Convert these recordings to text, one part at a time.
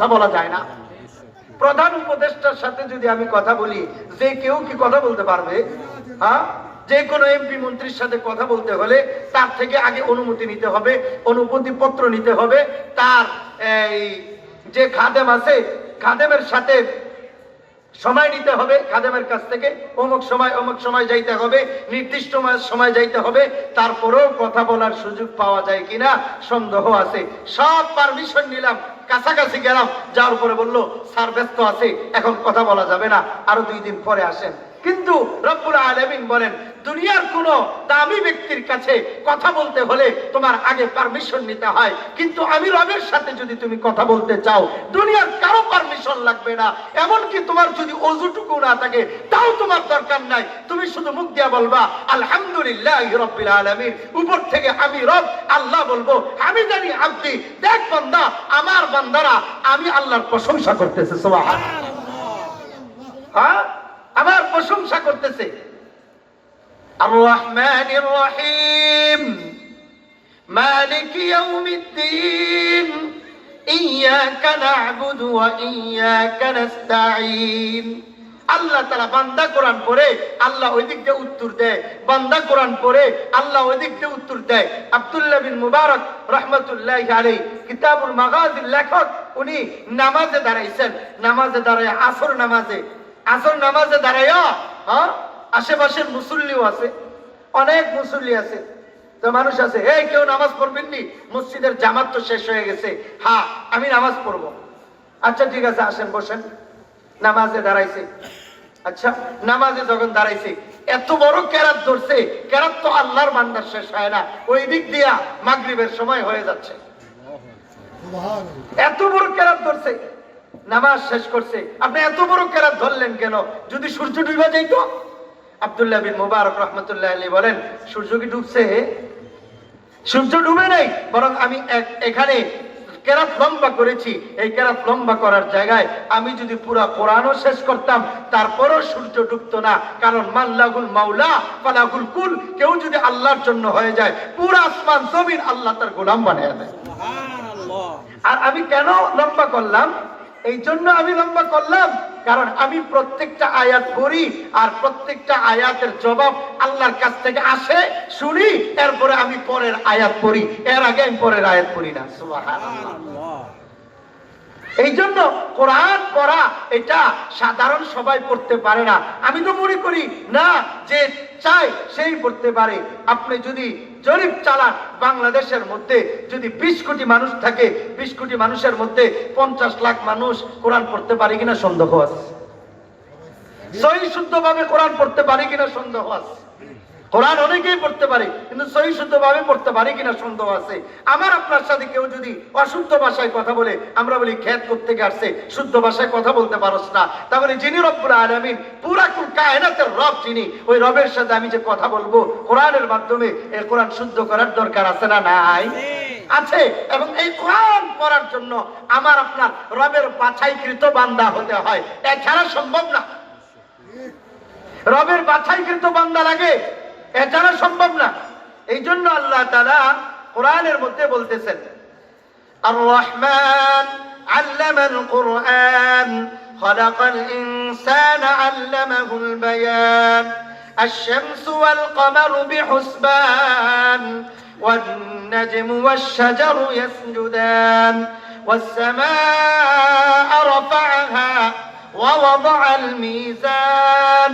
কথা বলা যায় না। প্রধান উপদেষ্টার সাথে যদি আমি কথা বলি, যে কেউ কি কথা বলতে পারবে? হ্যাঁ? যে কোনো এমপি মন্ত্রীর সাথে কথা বলতে হলে তার থেকে আগে অনুমতি নিতে হবে অনুমতি পত্র নিতে হবে। তার এই যে খাদেম আছে, খাদেমের সাথে সময় নিতে হবে, খাদেমের কাছ থেকে অমুক সময় অমুক সময় যাইতে হবে, নির্দিষ্ট সময় যাইতে হবে, তারপরেও কথা বলার সুযোগ পাওয়া যায় কিনা সন্দেহ আছে। সব পারমিশন নিলাম কাছাকাছি গেলাম যাওয়ার পরে বলল, স্যার, ব্যস্ত আছে, এখন কথা বলা যাবে না, আরও দুই দিন পরে আসেন। কিন্তু রব্বুল আলমিন বলেন, দুনিয়ার কোন দামি ব্যক্তির কাছে কথা বলতে হলে তোমার আগে পারমিশন নিতে হয়। কিন্তু আমি রবের সাথে যদি তুমি কথা বলতে চাও, দুনিয়ার কারও পারমিশন লাগবে না। এমনকি তোমার যদি অজুটুকু না থাকে, তাও তোমার দরকার নাই। তুমি শুধু মুখ দিয়া বলবা, আলহামদুলিল্লাহ রব্বিল আলমিন। উপর থেকে আমি রব, আল্লাহ বলব, আমি জানি আব্দি দেখ বান্দা, আমার বান্দারা, আমি আল্লাহর প্রশংসা করতেছে সোহান হ্যাঁ? প্রশংসা করতেছে। আল্লাহ তারা বান্দা কোরআন পড়ে, আল্লাহ উত্তর দেয়। বান্দা কোরআন পড়ে, আল্লাহ উত্তর দেয়। আব্দুল্লাহ বিন মুবারক রহমতুল্লাহ আলাই কিতাবুল মাগাজির লেখক, উনি নামাজে দাঁড়াইছেন। নামাজে দাঁড়ায় আসর নামাজে আসর নামাজে দাঁড়াইয়া হ্যাঁ? আশেপাশের মুসল্লিও আছে অনেক মুসল্লি আছে তো মানুষ আছে এই কেউ নামাজ পড়বেন নি? মসজিদের জামাত তো শেষ হয়ে গেছে। হ্যাঁ আমি নামাজ পড়ব। আচ্ছা ঠিক আছে আসেন বসেন। নামাজে দাঁড়াইছে। আচ্ছা নামাজে যখন দাঁড়াইছে এত বড় কেরাত ধরছে কেরাত তো আল্লাহর বান্দার শেষ হয় না। ওই দিক দিয়া মাগরিবের সময় হয়ে যাচ্ছে। এত বড় কেরাত ধরছে। নামাজ শেষ করছে। আপনি এত বড় কেরাত ধরলেন কেন? যদি সূর্য ডুবে যাইতো আব্দুল্লাহ বিন মুবারক রহমতুল্লাহ আলী বলেন সূর্য কি ডুবছে? সূর্য ডুবে নাই বরং আমি এখানে কেরাত লম্বা করেছি। এই কেরাত লম্বা করার জায়গায় আমি যদি পুরা কোরআনও শেষ করতাম তারপরও সূর্য ডুবতো না। কারণ মাল্লাগুল মাওলা ফালাহুল কুল কেউ যদি আল্লাহর জন্য হয়ে যায় পুরা আসমান জমিন আল্লাহ তার গোলাম বানিয়ে দেয়। আর আমি কেন লম্বা করলাম? এই জন্য আমি লম্বা করলাম, কারণ আমি প্রত্যেকটা আয়াত পড়ি আর প্রত্যেকটা আয়াতের জবাব আল্লাহর কাছ থেকে আসে, শুনি, এরপরে আমি পরের আয়াত পড়ি। এর আগে আমি পরের আয়াত পড়ি না। এই জন্য কোরআন পড়া এটা সাধারণ সবাই পড়তে পারে না। আমি তো মনে করি, না, যে চাই সেই পড়তে পারে। আপনি যদি জরিপ চালান বাংলাদেশের মধ্যে। যদি বিশ কোটি মানুষ থাকে, বিশ কোটি মানুষের মধ্যে পঞ্চাশ লাখ মানুষ কোরআন পড়তে পারে কিনা সন্দেহ আছে? সহি শুদ্ধভাবে কোরআন পড়তে পারে কিনা সন্দেহ আছে? কোরআন অনেকেই পড়তে পারে কিন্তু সহি শুদ্ধ ভাবে পড়তে পারে কিনা সন্দেহ আছে। আমার আপনার সাথে কেউ যদি অশুদ্ধ ভাষায় কথা বলে আমরা বলি খ্যাত করতে আসছে শুদ্ধ ভাষায় কথা বলতে পারস না। তাহলে যিনি রব্বুল আলামিন পুরা কুল কায়নাতের রব যিনি ওই রবের সাথে আমি যে কথা বলব কোরআনের মাধ্যমে এই কোরআন শুদ্ধ করার দরকার আছে না নাই? আছে এবং এই কোরআন পড়ার জন্য আমার আপনার রবের বাছাইকৃত বান্দা হতে হয়। এছাড়া সম্ভব না। রবের বাছাইকৃত বান্দা লাগে এছাড়া সম্ভব না এই জন্য আল্লাহ তারা কোরআনের মধ্যে বলতেছেন আর রহমান علم القرآن خلق الإنسان علمه البيان الشمس والقمر بحسبان والنجم والشجر يسجدان والسماء رفعها ووضع الميزان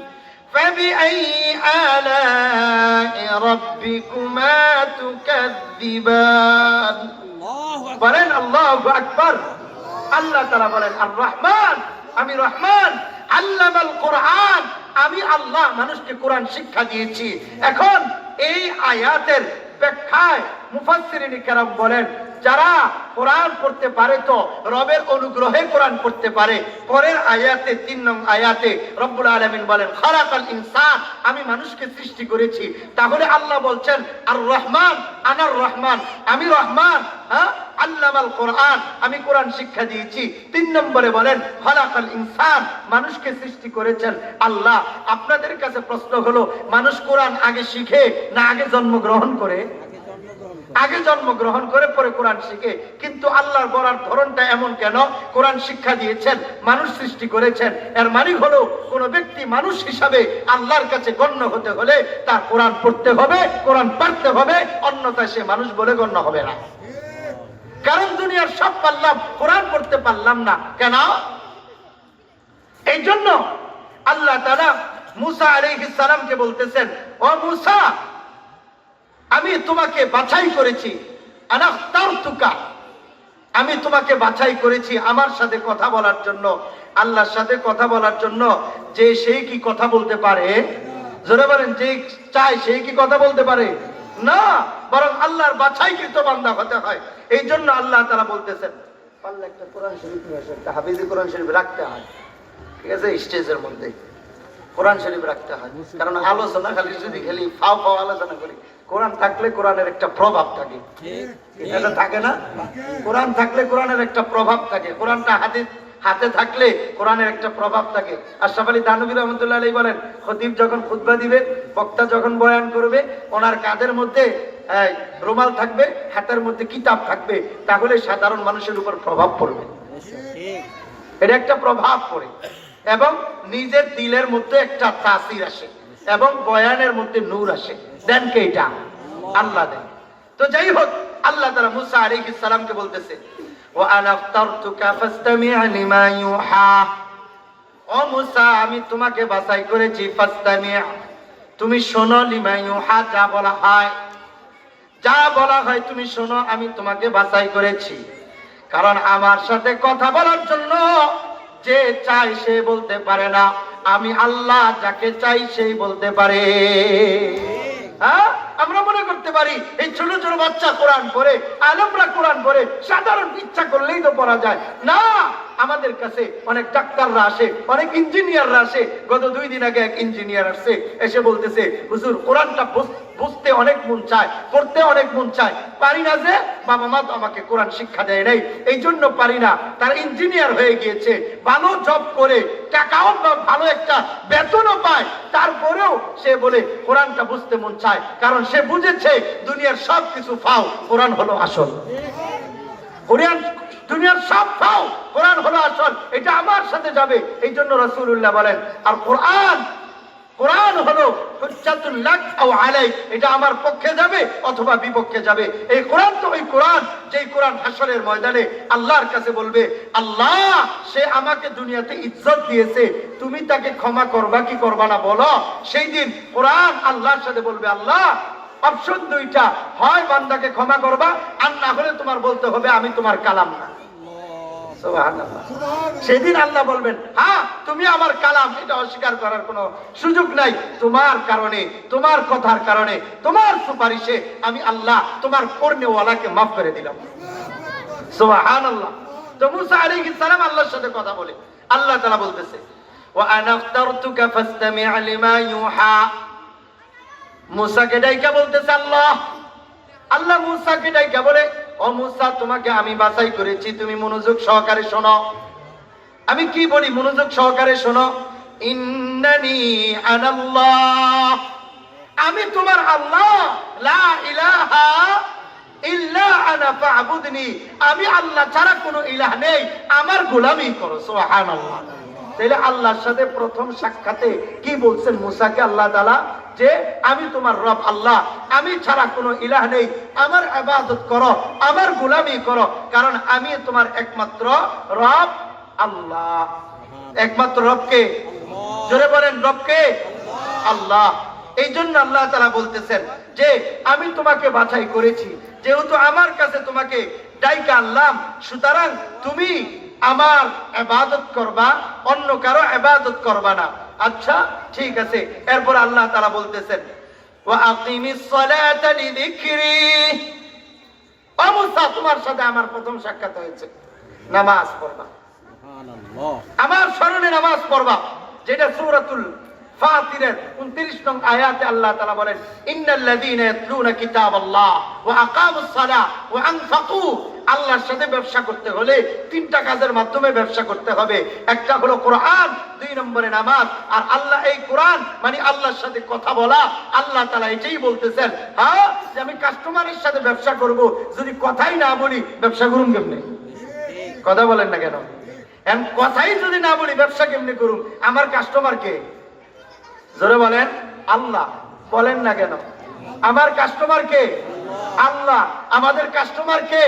فبأي آلاء ربكما تكذبان বলেন আল্লাহ আকবর আল্লাহ তারা বলেন আর রহমান আমি রহমান আল্লাহ কোরআন আমি আল্লাহ মানুষকে কোরআন শিক্ষা দিয়েছি এখন এই আয়াতের ব্যাখ্যায় মুফাসসিরিন কেরাম বলেন যারা কোরআন পড়তে পারে তো রবের অনুগ্রহে কোরআন পড়তে পারে। পরের আয়াতে, তিন নং আয়াতে রব্বুল আলমিন বলেন খারাকাল ইনসান, আমি মানুষকে সৃষ্টি করেছি। তাহলে আল্লাহ বলছেন আর রহমান আনার রহমান, আমি রহমান হ্যাঁ? আল্লামাল কোরআন, আমি কোরআন শিক্ষা দিয়েছি। তিন নম্বরে বলেন, খালাকাল ইনসান, মানুষকে সৃষ্টি করেছেন আল্লাহ। আপনাদের কাছে প্রশ্ন হলো, মানুষ কোরআন আগে শিখে না আগে জন্মগ্রহণ করে? আগে জন্মগ্রহণ করে পরে কোরআন শিখে, কিন্তু আল্লাহর বলার ধরনটা এমন কেন? কোরআন শিক্ষা দিয়েছেন, মানুষ সৃষ্টি করেছেন। এর মানে হলো কোন ব্যক্তি মানুষ হিসাবে আল্লাহর কাছে গণ্য হতে হলে তার কোরআন পড়তে হবে, কোরআন পারতে হবে, অন্যথায় সে মানুষ বলে গণ্য হবে না। কারণ দুনিয়ার সব পারলাম, কোরআন পড়তে পারলাম না। কেন? এই জন্য আল্লাহ তারা মুসা আলাইহিস সালামকে বলতেছেন, ও মুসা আমি তোমাকে বাছাই করেছি। আমি তোমাকে বাছাই করেছি আমার সাথে কথা বলার জন্য, আল্লাহর সাথে কথা বলার জন্য। যে সেই কি কথা বলতে পারে? জোরে বলেন, যে চায় সেই কি কথা বলতে পারে? না, বরং আল্লাহর বাছাইকৃত বান্দা হতে হয়। এই জন্য আল্লাহ তারা বলতেছেন কোরআন শরীফ রাখতে হয়। কারণ আলোচনা খালি যদি খালি ফাও ফাও আলোচনা করি। কোরআন থাকলে কোরআনের একটা প্রভাব থাকে। এটা থাকে না? কোরআন থাকলে কোরআনের একটা প্রভাব থাকে। কোরআনটা হাতে হাতে থাকলে কোরআনের একটা প্রভাব থাকে। আশরাফ আলী দানবী রহমতুল্লাহ আলী বলেন খতিব যখন খুতবা দিবে বক্তা যখন বয়ান করবে ওনার কাঁধের মধ্যে রুমাল থাকবে হাতের মধ্যে কিতাব থাকবে তাহলে সাধারণ মানুষের উপর প্রভাব পড়বে। এটা একটা প্রভাব পড়ে। এবং নিজের দিলের মধ্যে একটা তাসির আসে। এবং বয়ানের মধ্যে নূর আসে। দেন কে এটা? আল্লাহ দেন। তো যাই হোক, আল্লাহ তারা মুসা আলাইহিস সালামকে বলতেছে, ওয়া আনা আখতারতুকা ফাসতামি' লিমা ইউহা। ও মুসা, আমি তোমাকে বাছাই করেছি ফাসতামি' তুমি শোনো লিমা ইউহা, যা বলা হয়। যা বলা হয় তুমি শোনো, আমি তোমাকে বাছাই করেছি। কারণ আমার সাথে কথা বলার জন্য যে চাই সে বলতে পারে না। আমি আল্লাহ যাকে চাই সেই বলতে পারে। হ্যাঁ? আমরা মনে করতে পারি, এই ছোট ছোট বাচ্চা কোরআন পড়ে, আলমরা কোরআন পড়ে, সাধারণ ইচ্ছা করলেই তো পড়া যায়। না! আমাদের কাছে অনেক ডাক্তাররা আসে, অনেক ইঞ্জিনিয়াররা আসে। গত দুই দিন আগে এক ইঞ্জিনিয়ার আসছে, এসে বলতেছে, হুজুর, কোরআনটা বুঝ- বুঝতে অনেক মন চায়, পড়তে অনেক মন চায়। পারি না যে বাবা মা তো আমাকে কোরআন শিক্ষা দেয় নাই। এই জন্য পারি না। তার ইঞ্জিনিয়ার হয়ে গিয়েছে, ভালো জব করে, টাকাও ভালো একটা বেতনও পায়। তারপরেও সে বলে, কোরআনটা বুঝতে মন চায়। কারণ সে বুঝেছে, দুনিয়ার সব কিছু ফাও। কোরআন হলো আসল। কোরআন, দুনিয়ার সব কোরআন হলো আসল, এটা আমার সাথে যাবে। এই জন্য রসুল্লাহ বলেন, আর কোরআন কোরআন হলো এটা আমার পক্ষে যাবে অথবা বিপক্ষে যাবে। এই কোরআন তো ওই কোরআন, যেই কোরআন হাসরের ময়দানে আল্লাহর কাছে বলবে, আল্লাহ, সে আমাকে দুনিয়াতে ইজ্জত দিয়েছে, তুমি তাকে ক্ষমা করবা, কি করবা না বলো? সেই দিন কোরআন আল্লাহর সাথে বলবে, আল্লাহ, অপশন দুইটা, হয় বান্দাকে ক্ষমা করবা, আর না হলে তোমার বলতে হবে, আমি তোমার কালাম না। সেদিন আল্লাহ বলবেন হ্যাঁ তুমি আমার কালাম, এটা অস্বীকার করার কোনো সুযোগ নাই। তোমার কারণে, তোমার কথার কারণে, তোমার সুপারিশে আমি আল্লাহ তোমার কর্ণেওয়ালাকে মাফ করে দিলাম। সুবহানাল্লাহ। তো মুসা আলাইহিস সালাম আল্লাহর সাথে কথা বলে। আল্লাহ তাআলা বলতেছে, আল্লাহ। আল্লাহ মুসাকে ডাইকা বলে ও মুসা, তোমাকে আমি বাছাই করেছি। তুমি মনোযোগ সহকারে শোনো। আমি কি বলি? মনোযোগ সহকারে শোনো। ইন্নানি আনাল্লাহ। আমি তোমার আল্লাহ। লা ইলাহা ইল্লা আনা ফা'বুদনি। আমি আল্লাহ ছাড়া কোনো ইলাহ নেই। আমার গোলামি করো, সুবহানাল্লাহ। তাহলে আল্লাহর সাথে প্রথম সাক্ষাতে কি বলছেন মুসাকে আল্লাহ তাআলা? যে আমি তোমার রব আল্লাহ। আমি ছাড়া কোনো ইলাহ নেই। আমার ইবাদত করো, আমার গোলামি করো, কারণ আমি তোমার একমাত্র রব আল্লাহ। একমাত্র রবকে জোরে বলেন রবকে আল্লাহ। এই জন্য আল্লাহ তারা বলতেছেন যে, আমি তোমাকে বাছাই করেছি। যেহেতু আমার কাছে তোমাকে ডাইকা আনলাম, সুতরাং তুমি আমার এবাদত করবা, অন্য কারও এবাদত করবা না। আচ্ছা ঠিক আছে। এরপর আল্লাহ তারা বলতেছেন তোমার সাথে আমার প্রথম সাক্ষাৎ হয়েছে। নামাজ পড়বা। আমার স্মরণে নামাজ পড়বা যেটা সূরাতুল ফাতিরের 29 নং আয়াতে আল্লাহ তাআলা বলেন, ইন্নাল্লাযীনা ইয়াতলুনা কিতাবাল্লাহ ওয়া আকামুস সালাহ ওয়া আনফাকু। আল্লাহর সাথে ব্যবসা করতে হলে তিনটা কাজের মাধ্যমে ব্যবসা করতে হবে। একটা হলো কোরআন, দুই নম্বরে নামাজ। আর আল্লাহ এই কোরআন মানে আল্লাহর সাথে কথা বলা, আল্লাহ তাআলা এটাই বলতেছেন হ্যাঁ যে আমি কাস্টমারের সাথে ব্যবসা করব, যদি কথাই না বলি, ব্যবসা করুন কেমনে? কথা বলেন না কেন? কথাই যদি না বলি, ব্যবসা কেমনি করুন আমার কাস্টমার কে? জোরে বলেন আল্লাহ বলেন না কেন? আমার কাস্টমার কে? আল্লাহ আমাদের কাস্টমার কে?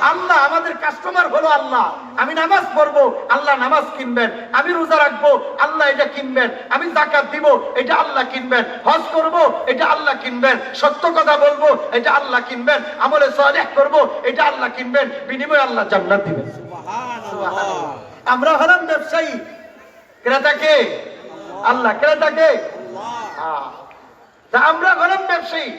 আল্লাহ আমাদের কাস্টমার হলো আল্লাহ। আমি নামাজ পড়ব আল্লাহ নামাজ কিনবেন। আমি রোজা রাখব আল্লাহ এটা কিনবেন। আমি জাকাত দিব এটা আল্লাহ কিনবেন। হজ করব এটা আল্লাহ কিনবেন। সত্য কথা বলব এটা আল্লাহ কিনবেন। আমলে সালেহ করব এটা আল্লাহ কিনবেন। বিনিময়ে আল্লাহ জান্নাত দিবেন। আমরা হলাম ব্যবসায়ী। ক্রেতাকে আল্লাহ ক্রেতাকে। আহ, তা আমরা হলাম ব্যবসায়ী।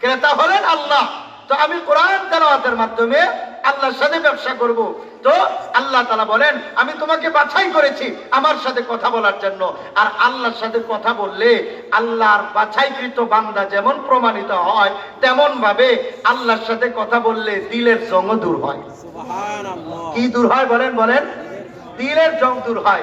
ক্রেতা হলেন আল্লাহ। তো আমি কোরআন তেলাওয়াতের মাধ্যমে আল্লাহর সাথে ব্যবসা করব। তো আল্লাহ তালা বলেন আমি তোমাকে বাছাই করেছি আমার সাথে কথা বলার জন্য। আর আল্লাহর সাথে কথা বললে আল্লাহর বাছাইকৃত বান্দা যেমন প্রমাণিত হয় তেমন ভাবে আল্লাহর সাথে কথা বললে দিলের জঙ্গ দূর হয়। সুবহানাল্লাহ। কি দূর হয় বলেন বলেন? দিলের জং দূর হয়।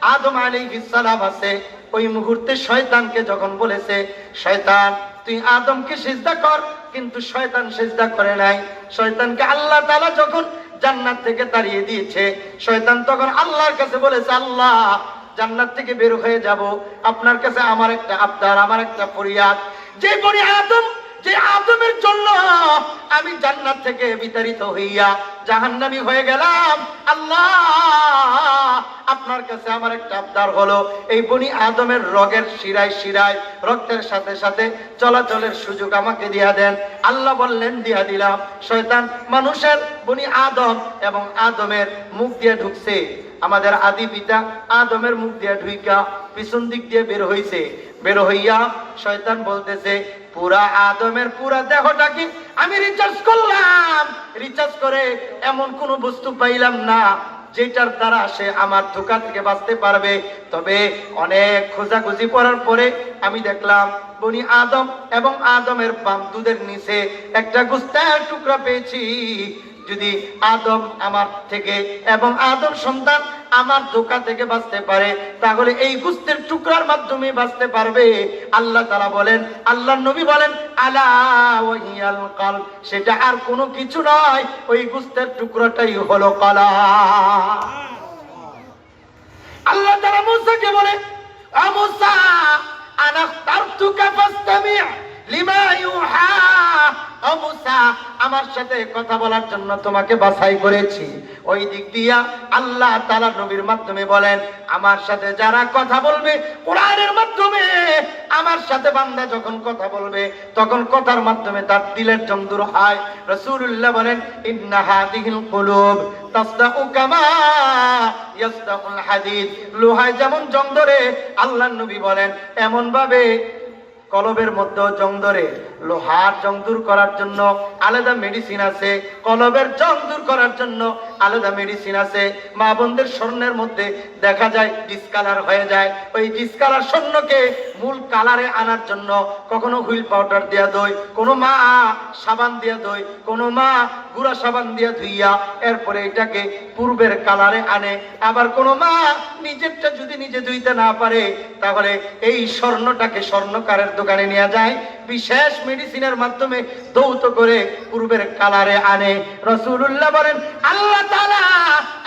আদম আলী সালাম আছে। ওই মুহূর্তে শয়তানকে যখন বলেছে, শয়তান, তুই আদমকে সিজদা কর। কিন্তু শয়তান সিজদা করে নাই। শয়তানকে আল্লাহ তাআলা যখন জান্নাত থেকে তাড়িয়ে দিয়েছে, শয়তান তখন আল্লাহর কাছে বলেছে, আল্লাহ, জান্নাত থেকে বের হয়ে যাব। আপনার কাছে আমার একটা আবদার, আমার একটা ফরিয়াদ। যে বনি আদম, যে আদমের জন্য আমি জান্নাত থেকে বিতাড়িত হইয়া জাহান্নামি হয়ে গেলাম। আল্লাহ, আপনার কাছে আমার একটা আবদার হলো, এই বনি আদমের রগের শিরায় শিরায়, রক্তের সাথে সাথে চলাচলের সুযোগ আমাকে দিয়া দেন। আল্লাহ বললেন, দিয়া দিলাম। শয়তান মানুষের বনি আদম এবং আদমের মুখ দিয়ে ঢুকছে। আমাদের আদি পিতা আদমের মুখ দিয়ে ঢুইকা পিছন দিক দিয়ে বের হইছে। বের হইয়া শয়তান বলতেছে পুরা আদমের পুরা দেহটা কি আমি রিচার্জ করলাম? রিচার্জ করে এমন কোন বস্তু পাইলাম না, যেটার দ্বারা সে আমার ধোকা থেকে বাঁচতে পারবে। তবে অনেক খোঁজাখুঁজি করার পরে আমি দেখলাম, বনি আদম এবং আদমের বাম দুধের নিচে একটা গুস্তার টুকরা পেয়েছি। যদি আদম আমার থেকে এবং আদম সন্তান আমার ধোকা থেকে বাঁচতে পারে, তাহলে এই গুস্তের টুকরার মাধ্যমে বাঁচতে পারবে। আল্লাহ তারা বলেন আল্লাহ নবী বলেন, আলা ওয়াহিয়াল কাল সেটা আর কোনো কিছু নয়, ওই গুস্তের টুকরাটাই হলো কলা আল্লাহ তারা মুসাকে বলে আ মুসা আনা লিমা ইউহা আমার সাথে কথা বলার জন্য তোমাকে বাছাই করেছি। ওই দিক দিয়া আল্লাহ তাআলা নবীর মাধ্যমে বলেন, আমার সাথে যারা কথা বলবে কোরআনের মাধ্যমে, আমার সাথে বান্দা যখন কথা বলবে, তখন কথার মাধ্যমে তার দিলের জং দূর হয়। রাসূলুল্লাহ বলেন, ইন্না হাদিহিল কুলুব লোহায় যেমন জং ধরে আল্লাহর নবী বলেন এমন ভাবে কলবের মধ্যে জং ধরে। লোহার জং দূর করার জন্য আলাদা মেডিসিন আছে। কলবের জং দূর করার জন্য আলাদা মেডিসিন আছে। মা বোনদের স্বর্ণের মধ্যে দেখা যায় ডিসকালার হয়ে যায়। ওই ডিসকালার স্বর্ণকে মূল কালারে আনার জন্য কখনো হুইল পাউডার দিয়া দই, কোনো মা সাবান দিয়া দই, কোনো মা গুঁড়া সাবান দিয়া ধুইয়া এরপরে এটাকে পূর্বের কালারে আনে। আবার কোনো মা নিজেরটা যদি নিজে ধুইতে না পারে, তাহলে এই স্বর্ণটাকে স্বর্ণকারের দোকানে নিয়ে যায়। বিশেষ মেডিসিনের মাধ্যমে দৌত করে পূর্বের কালারে আনে। রসুল্লাহ বলেন, আল্লাহ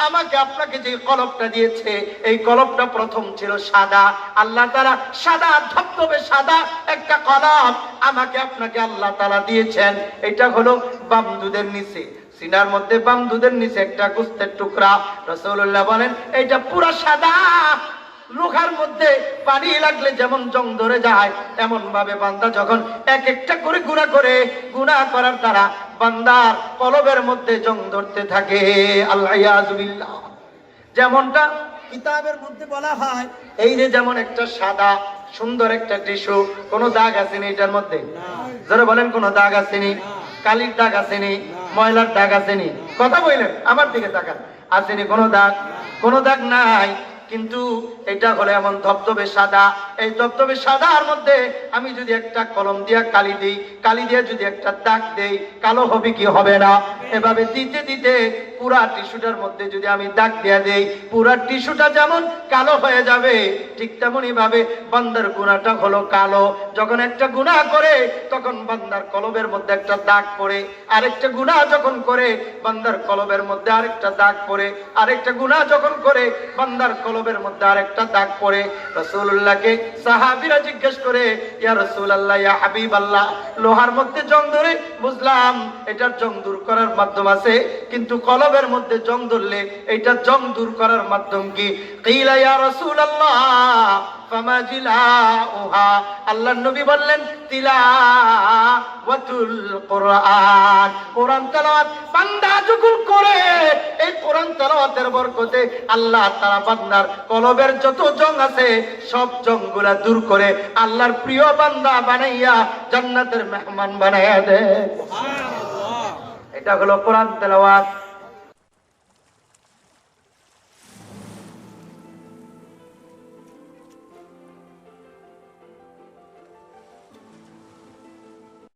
আমাকে আপনাকে যে কলবটা দিয়েছে, এই কলবটা প্রথম ছিল সাদা। আল্লাহ তারা সাদা, ধবধবে সাদা একটা কলব আমাকে আপনাকে আল্লাহ তালা দিয়েছেন। এটা হলো বাম দুধের নিচে সিনার মধ্যে বাম দুধের নিচে একটা গুস্তের টুকরা। রসুল্লাহ বলেন এটা পুরা সাদা। লোহার মধ্যে পানি লাগলে যেমন জং ধরে যায় এমন ভাবে বান্দা যখন এক একটা করে গুণা করে গুণা করার দ্বারা বান্দার কলবের মধ্যে জং ধরতে থাকে। আল্লাহ যেমনটা কিতাবের মধ্যে বলা হয় এই যে যেমন একটা সাদা সুন্দর একটা টিস্যু কোনো দাগ আসেনি এটার মধ্যে? যারা বলেন কোনো দাগ আসেনি কালির দাগ আসেনি ময়লার দাগ আসেনি। কথা বললেন, আমার দিকে তাকান। আসেনি কোনো দাগ কোনো দাগ নাই, কিন্তু এটা হলো এমন ধবধবে সাদা। এই ধবধবে সাদার মধ্যে আমি যদি একটা কলম দিয়া কালি দিই, কালি দিয়ে যদি একটা দাগ দেই, কালো হবে কি হবে না? এভাবে দিতে দিতে পুরা টিস্যুটার মধ্যে যদি আমি দাগ দিয়া দেই, পুরা টিস্যুটা যেমন কালো হয়ে যাবে, ঠিক তেমনই ভাবে বান্দার গুণাটা হলো কালো। যখন একটা গুণা করে, তখন বান্দার কলবের মধ্যে একটা দাগ পড়ে। আরেকটা গুণা যখন করে, বান্দার কলবের মধ্যে আরেকটা দাগ পড়ে। আরেকটা গুণা যখন করে, বান্দার কলবের মধ্যে আরেকটা দাগ পড়ে। রসুল্লাহকে সাহাবিরা জিজ্ঞেস করে, ইয়া রসুল্লাহ ইয়া হাবিব আল্লাহ লোহার মধ্যে জং ধরে বুঝলাম, এটার জং দূর করার মাধ্যম আছে, কিন্তু কলবের মধ্যে জং ধরলে এইটা জং দূর করার মাধ্যম কি? কিলা ইয়া রাসূলুল্লাহ ফামা জিলাউহা। আল্লাহর নবী বললেন তিলাওয়াতুল কোরআন। কোরআন তেলাওয়াত বান্দা যখন করে এই কোরআন তেলাওয়াতের বরকতে আল্লাহ তাআলা বান্দার কলবের যত জং আছে সব জংগুলা দূর করে আল্লাহর প্রিয় বান্দা বানাইয়া জান্নাতের মেহমান বানাইয়া দেয়। সুবহানাল্লাহ। এটা হলো কোরআন তেলাওয়াত।